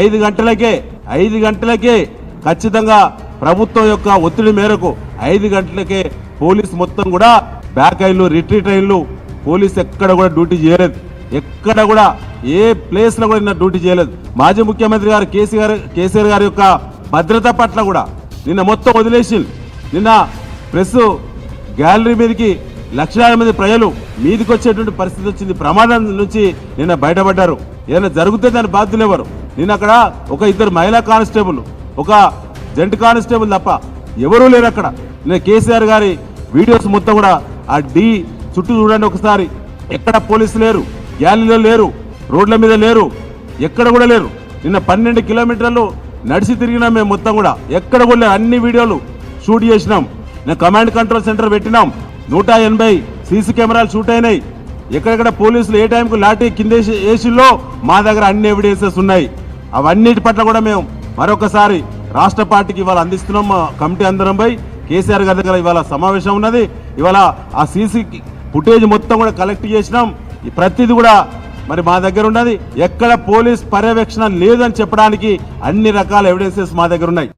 ఐదు గంటలకే ఐదు గంటలకే ఖచ్చితంగా ప్రభుత్వం యొక్క ఒత్తిడి మేరకు ఐదు గంటలకే పోలీస్ మొత్తం కూడా బ్యాక్ అయిన్లు రిట్రీట్ అయిన్లు. పోలీస్ ఎక్కడ కూడా డ్యూటీ చేయలేదు. ఎక్కడ కూడా ఏ ప్లేస్లో కూడా నిన్న డ్యూటీ చేయలేదు. మాజీ ముఖ్యమంత్రి గారు కేసీఆర్ కేసీఆర్ గారి యొక్క భద్రత పట్ల కూడా నిన్న మొత్తం వదిలేసి నిన్న ప్రెస్ గ్యాలరీ మీదకి లక్షలాది మంది ప్రజలు మీదికి వచ్చేటువంటి పరిస్థితి వచ్చింది. ప్రమాదం నుంచి నిన్న బయటపడ్డారు. ఏదైనా జరిగితే దాని బాధ్యులు ఎవరు నేను అక్కడ ఒక ఇద్దరు మహిళా కానిస్టేబుల్ ఒక జంట్ కానిస్టేబుల్ తప్ప ఎవరూ లేరు అక్కడ. నేను కేసీఆర్ గారి వీడియోస్ మొత్తం కూడా ఆ డి చుట్టూ చూడండి ఒకసారి. ఎక్కడ పోలీసు లేరు గ్యాలీలో లేరు రోడ్ల మీద లేరు ఎక్కడ కూడా లేరు. నిన్న పన్నెండు కిలోమీటర్లు నడిచి తిరిగినాం మేము మొత్తం కూడా. ఎక్కడ కూడా లేరు. అన్ని వీడియోలు షూట్ చేసినాం. నేను కమాండ్ కంట్రోల్ సెంటర్ పెట్టినాం. నూట ఎనభై సీసీ కెమెరాలు షూట్ అయినాయి. ఎక్కడెక్కడ పోలీసులు ఏ టైంకు లాఠీ కింద ఏసీలో మా దగ్గర అన్ని ఎవిడెన్సెస్ ఉన్నాయి. అవన్నిటి పట్ల కూడా మేము మరొకసారి రాష్ట్ర పార్టీకి ఇవాళ అందిస్తున్నాం. మా కమిటీ అందరం కేసీఆర్ గారి దగ్గర ఇవాళ సమావేశం ఉన్నది. ఇవాళ ఆ సీసీ ఫుటేజ్ మొత్తం కూడా కలెక్ట్ చేసినాం. ఈ ప్రతిది కూడా మరి మా దగ్గర ఉన్నది. ఎక్కడ పోలీస్ పర్యవేక్షణ లేదని చెప్పడానికి అన్ని రకాల ఎవిడెన్సెస్ మా దగ్గర ఉన్నాయి.